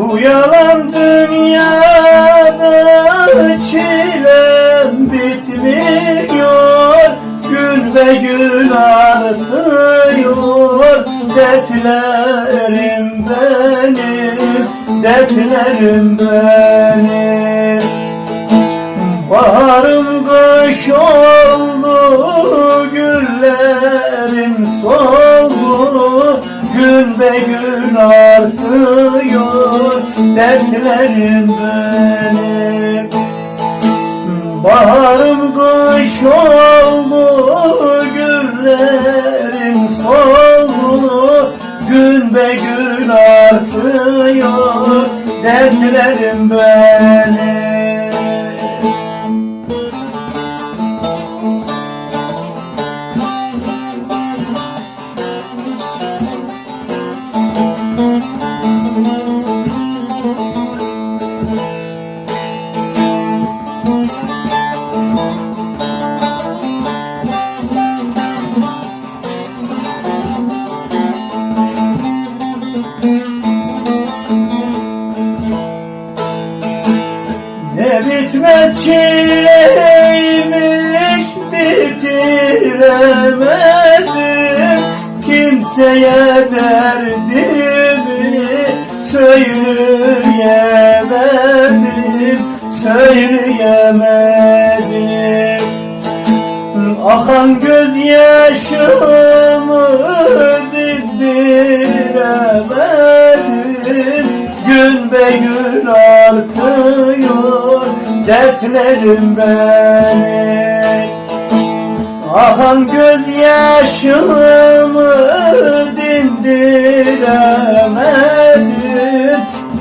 Bu yalan dünyada çilem bitmiyor. Gün ve gün artıyor Dertlerim benim, dertlerim benim. Baharım kış oldu, güllerim soldu. Gün be gün artıyor, dertlerim benim. Baharım kış oldu, güllerim soldu. Gün be gün artıyor, dertlerim benim çileymiş bitiremedim Kimseye derdimi söyleyemedim Söyleyemedim Akan gözyaşımı dindiremedim Gün be gün artıyor dertlerim benim Akan gözyaşımı dindiremedim.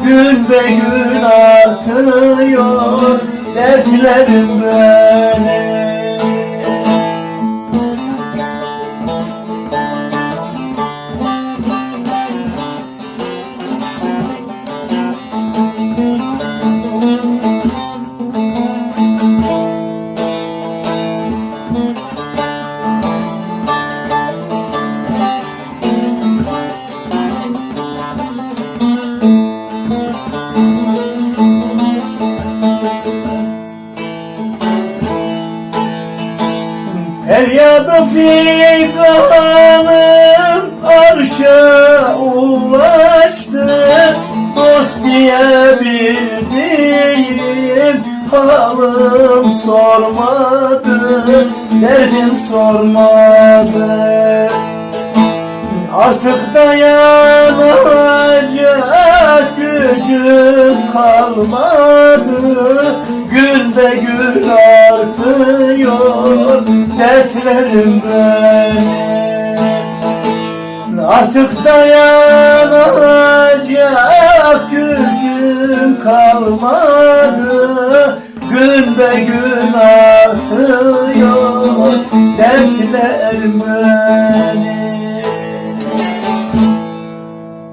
Gün be gün artıyor dertlerim benim Feryadı figanım arşa ulaştı. Dost diyebildiğim halım sormadı Derdim sormadı. Artık dayanacak gücüm kalmadı. Gün be gün artıyor dertlerimden Artık dayanacak gücüm kalmadı.